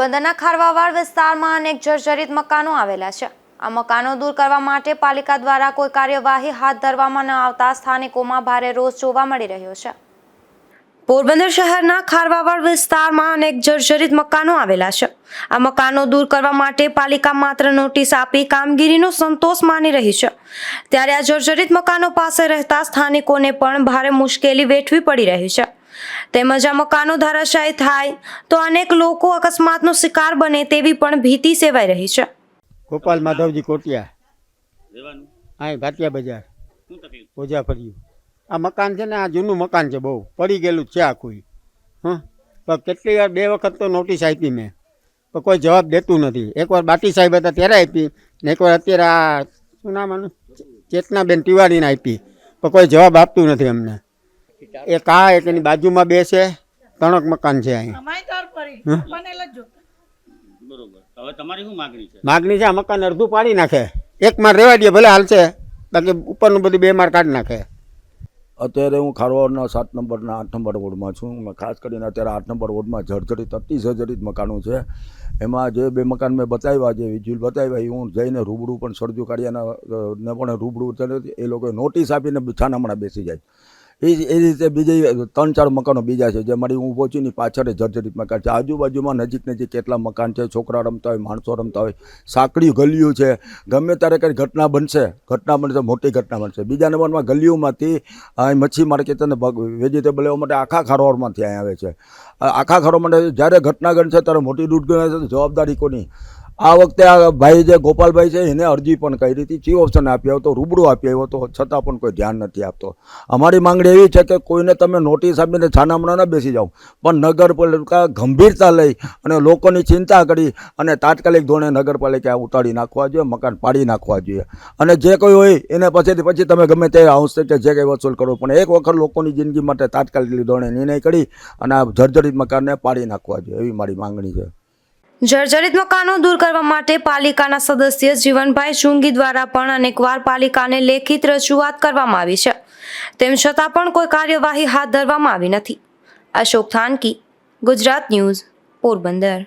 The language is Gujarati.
પોરબંદરના ખારવાવાડ વિસ્તારમાં અનેક જર્જરિત મકાનો આવેલા છે. આ મકાનો દૂર કરવા માટે પાલિકા દ્વારા કોઈ કાર્યવાહી હાથ ધરવામાં ન આવતા સ્થાનિકોમાં ભારે રોષ જોવા મળી રહ્યો છે. પોરબંદર શહેરના ખારવાવાડ વિસ્તારમાં અનેક જર્જરિત મકાનો આવેલા છે. આ મકાનો દૂર કરવા માટે પાલિકા માત્ર નોટિસ આપી કામગીરીનો સંતોષ માની રહી છે. ત્યારે આ જર્જરિત મકાનો પાસે રહેતા સ્થાનિકોને પણ ભારે મુશ્કેલી વેઠવી પડી રહી છે. તેમજ આ મકાનો ધરાશાયી થાય તો અનેક લોકો અકસ્માતનો શિકાર બને તેવી પણ ભીતિ સેવાઈ રહી છે. ગોપાલ માધવજી કોટિયા. હા ભાટિયા બજાર. શું ઓજા ફર્યું આ મકાન છે ને આ જૂનું મકાન છે બહુ. પડી ગયેલું છે આખું. હા? કેટલી વાર બે વખત તો નોટિસ આપી મેં. પણ કોઈ જવાબ દેતું નથી. એકવાર બાટી સાહેબ હતા ત્યારે આપી ને એકવાર અત્યારે આ શું નામ આનું? ચેતનાબેન તિવારીને આપી. પણ કોઈ જવાબ આપતું નથી અમને. એક આ એક એની બાજુમાં બે છે ત્રણક મકાન છે અહીં. અમાય તાર પડી હમ? બનેલા જ. જોતા બરોબર હવે તમારી શું માગણી છે? આ મકાન અડધું પાડી નાખે. એક માર રેવા દે ભલે હાલશે. બાકી ઉપરનું બધું બે માર કાઢી નાખે. અત્યારે હું ખારવાડના સાત નંબરના આઠ નંબર વોર્ડમાં છું. ખાસ કરીને અત્યારે આઠ નંબર વોર્ડમાં જર્જરિત અતિ જર્જરિત મકાનો છે. એમાં જે બે મકાન મેં બતાવ્યા જે વિજ્યુલ બતાવ્યા એ હું જઈને રૂબરૂ પણ સરજુ કાઢ્યાના ને પણ રૂબરૂ. એ લોકોએ નોટિસ આપીને છાનામણા બેસી જાય. એ એ રીતે બીજી ત્રણ ચાર મકાનો બીજા છે, જે મારી હું છું ની પાછળ જર્જરિત મકાન છે. આજુબાજુમાં નજીક નજીક કેટલા મકાન છે, છોકરા રમતા હોય, માણસો રમતા હોય, સાંકડી ગલીઓ છે. ગમે ત્યારે કંઈ ઘટના બનશે ઘટના બનશે, મોટી ઘટના બનશે. બીજા નંબરમાં ગલીઓમાંથી મચ્છી માર્કેટ અને વેજીટેબલ લેવા માટે આખા ખારોડમાંથી અહીં આવે છે. આખા ખારો માટે જ્યારે ઘટના બનશે ત્યારે મોટી દૂધ તો જવાબદારી કોની? આ વખતે આ ભાઈ જે ગોપાલભાઈ છે, એને અરજી પણ કરી હતી. ચીફ ઓપ્શન આપી આવ્યો તો રૂબરૂ આપી આવ્યો તો છતાં પણ કોઈ ધ્યાન નથી આપતો. અમારી માંગણી એવી છે કે કોઈને તમે નોટિસ આપીને છાનામણા ન બેસી જાઓ. પણ નગરપાલિકા ગંભીરતા લઈ અને લોકોની ચિંતા કરી અને તાત્કાલિક ધોરણે નગરપાલિકા ઉતારી નાખવા જોઈએ, મકાન પાડી નાખવા જોઈએ. અને જે કોઈ હોય, એને પછીથી પછી તમે ગમે તે હાઉસ કે જે કંઈ વસૂલ કરો. પણ એક વખત લોકોની જિંદગી માટે તાત્કાલિક ધોરણે નિર્ણય કરી અને આ જર્જરિત મકાનને પાડી નાખવા જોઈએ, એવી મારી માંગણી છે. જર્જરિત મકાનો દૂર કરવા માટે પાલિકાના સદસ્ય જીવનભાઈ ચુંગી દ્વારા પણ અનેકવાર પાલિકાને લેખિત રજૂઆત કરવામાં આવી છે. તેમ છતાં પણ કોઈ કાર્યવાહી હાથ ધરવામાં આવી નથી. અશોક થાનકી, ગુજરાત ન્યૂઝ, પોરબંદર.